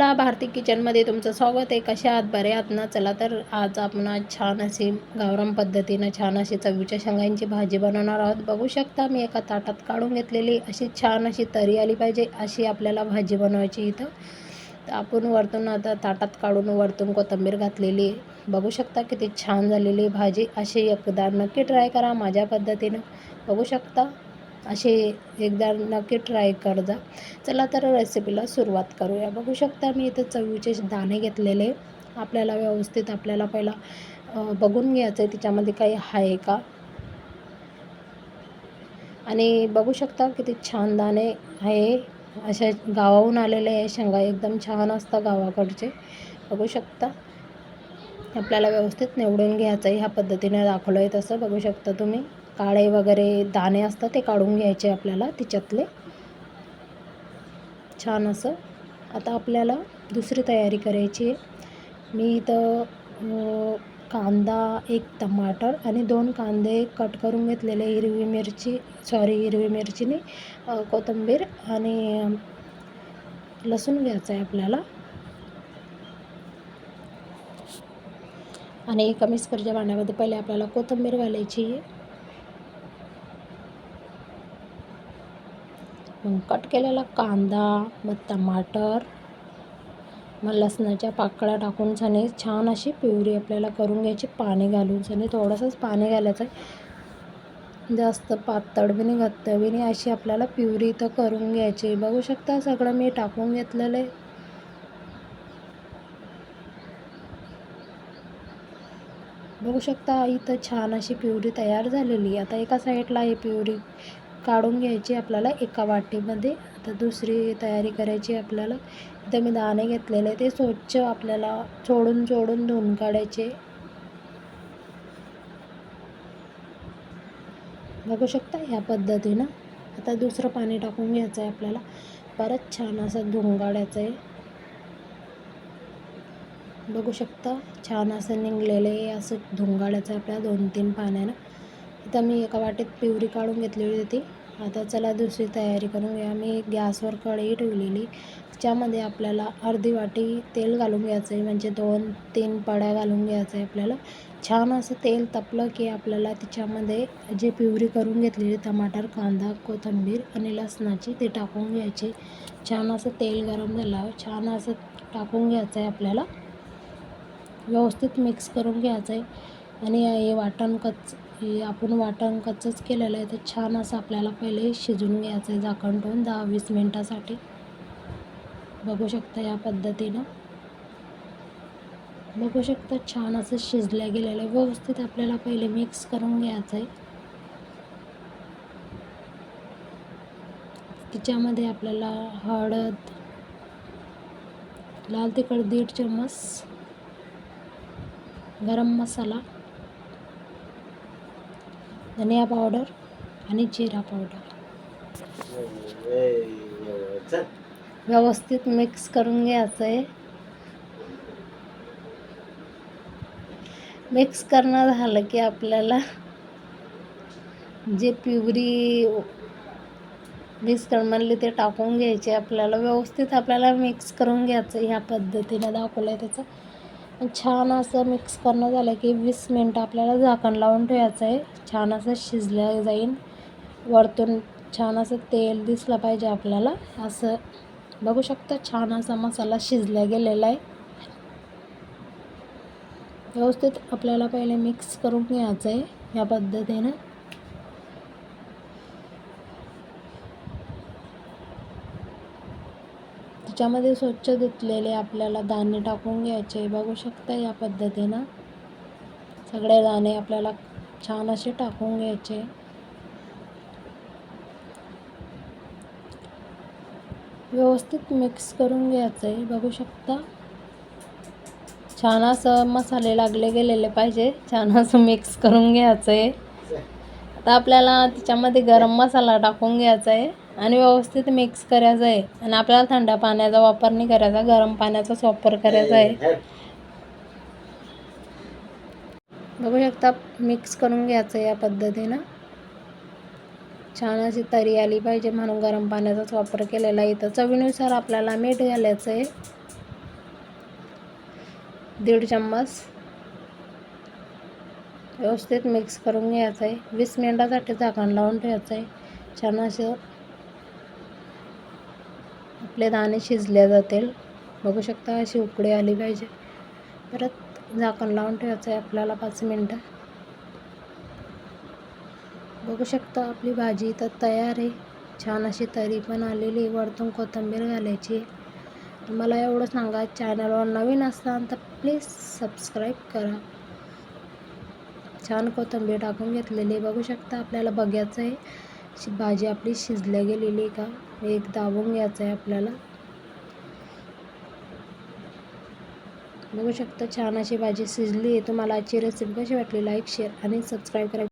चला भारती किचनमध्ये तुमचं स्वागत आहे. कशा आहात? बरे आहात ना? चला तर आज आपण आज छान अशी गावराम पद्धतीनं छान अशी चवीच्या शेंगांची भाजी बनवणार आहोत. बघू शकता मी एका ताटात काढून घेतलेली अशी छान अशी तरी आली पाहिजे अशी आपल्याला भाजी बनवायची इथं. तर आपण वरतून आता ताटात काढून वरतून कोथिंबीर घातलेली. बघू शकता किती छान झालेली भाजी. अशी एकदा नक्की ट्राय करा माझ्या पद्धतीनं. बघू शकता. असे एकदा नक्की ट्राय कर जा चला तर रेसिपीला सुरुवात करूया. बघू शकता मी इथं चवीचे दाणे घेतलेले आपल्याला व्यवस्थित आपल्याला पहिला बघून घ्यायचं आहे तिच्यामध्ये काही आहे का? आणि बघू शकता किती छान दाणे आहे. अशा गावाहून आलेले आहे. शेंगा एकदम छान असतं गावाकडचे. बघू शकता. आपल्याला व्यवस्थित निवडून घ्यायचं आहे ह्या पद्धतीने दाखवलं आहे तसं. बघू शकता तुम्ही. काळे वगैरे दाणे असतात ते काढून घ्यायचे आपल्याला तिच्यातले. छान असं. आता आपल्याला दुसरी तयारी करायची आहे. मी इथं कांदा एक टमाटर आणि दोन कांदे कट करून घेतलेले हिरवी मिरची सॉरी हिरवी मिरचीने कोथिंबीर आणि लसूण घ्यायचं आहे आपल्याला. आणि एका मिक्सरच्या भांड्यामध्ये पहिले आपल्याला कोथिंबीर घालायची आहे. कट केलेला कांदा मग टमाटर मग लसणाच्या पाकळ्या टाकून सने छान अशी प्युरी आपल्याला करून घ्यायची पाणी घालून. सने थोडंसंच पाणी घालायचं. आहे जास्त पातळ बी नाही घट्ट बी नाही अशी आपल्याला प्युरी इथं करून घ्यायची. बघू शकता सगळं मी टाकून घेतलेलं आहे. बघू शकता इथं छान अशी प्युरी तयार झालेली आता एका साईडला ही प्युरी. काढून घ्यायची आपल्याला एका वाटीमध्ये. आता दुसरी तयारी करायची आपल्याला. इथं मी दाणे घेतलेले ते स्वच्छ आपल्याला चोडून चोडून धुवून काढायचे. बघू शकता ह्या पद्धतीनं. आता दुसरं पाणी टाकून घ्यायचं आहे आपल्याला. परत छान असं धुवून काढायचं आहे बघू शकता छान असं निघलेलं आहे असं धुवून काढायचं आहे आपल्याला दोन तीन पाण्यानं. इथं मी एका वाटीत पिवरी काढून घेतलेली होती. आता चला दुसरी तयारी करून घ्या मी गॅसवर कढई ठेवलेली. त्याच्यामध्ये आपल्याला अर्धी वाटी तेल घालून घ्यायचं आहे म्हणजे दोन तीन पड्या घालून घ्यायचं आहे आपल्याला. छान असं तेल तपलं की आपल्याला तिच्यामध्ये जे पिवरी करून घेतलेली टमाटर कांदा कोथिंबीर आणि लसणाची ते टाकून घ्यायचे. छान असं तेल गरम झाल्यावर छान असं टाकून घ्यायचं आहे आपल्याला. व्यवस्थित मिक्स करून घ्यायचं आहे आणि हे वाटण कच हे आपण वाटण कच्चंच केलेलं आहे तर छान असं आपल्याला पहिले शिजून घ्यायचं आहे झाकण ठेवून दहा वीस मिनटासाठी. बघू शकता या पद्धतीनं. बघू शकता छान असं शिजलं गेलेलं आहे. व्यवस्थित आपल्याला पहिले मिक्स करून घ्यायचं आहे. तिच्यामध्ये आपल्याला हळद लाल तिखट दीड चम्मच गरम मसाला धनिया पावडर आणि जिरा पावडर. व्यवस्थित मिक्स करून घ्यायचं आहे मिक्स करणं झालं की आपल्याला जे पिवरी मिक्स कर ते टाकून घ्यायचे. आपल्याला व्यवस्थित आपल्याला मिक्स करून घ्यायचं ह्या पद्धतीने दाखवलं आहे त्याचं. छान असं मिक्स करणं झालं की वीस मिनटं आपल्याला झाकण लावून ठेवायचं आहे. छान असं शिजलं जाईल वरतून छान असं तेल दिसलं पाहिजे आपल्याला. असं बघू शकता छान असा मसाला शिजला गेलेला आहे. व्यवस्थित आपल्याला पहिले मिक्स करून घ्यायचं आहे या पद्धतीनं. त्याच्यामध्ये स्वच्छ धुतलेले आपल्याला दाणे टाकून घ्यायचे. बघू शकता या पद्धतीनं. सगळे दाणे आपल्याला छान असे टाकून घ्यायचे. व्यवस्थित मिक्स करून घ्यायचं आहे. बघू शकता. छान असं मसाले लागले गेलेले पाहिजे. छान असं मिक्स करून घ्यायचं आहे. आता आपल्याला त्याच्यामध्ये गरम मसाला टाकून घ्यायचा आहे आणि व्यवस्थित मिक्स करायचं आहे. आणि आपल्याला थंड पाण्याचा वापर नाही करायचा गरम पाण्याचाच वापर करायचा आहे. बघू शकता मिक्स करून घ्यायचं या पद्धतीनं. छान अशी तरी आली पाहिजे म्हणून गरम पाण्याचाच वापर केलेला आहे. इथं चवीनुसार आपल्याला मीठ घालायचं आहे. दीड चम्मच. व्यवस्थित मिक्स करून घ्यायचं आहे वीस मिनटासाठी झाकण लावून ठेवायचं आहे छान असं आपले दाणे शिजले जातील. बघू शकता अशी उकडी आली पाहिजे. परत झाकण लावून ठेवायचं आहे आपल्याला पाच मिनटं. बघू शकता आपली भाजी इथं तयार आहे. छान अशी तरी पण आलेली वरतून कोथिंबीर घालायची मला एवढं सांगा. चॅनलवर नवीन असताल तर प्लीज सबस्क्राईब करा. छान कोथिंबीर टाकून घेतलेली बघू शकता आपल्याला बघायचं आहे. भाजी आपली शिजल्या गेलेली का? एक दाबून घ्यायचं आहे आपल्याला. बघू शकता छान अशी भाजी शिजली आहे. तुम्हाला आजची रेसिपी कशी वाटली? लाईक शेअर आणि सबस्क्राईब करा.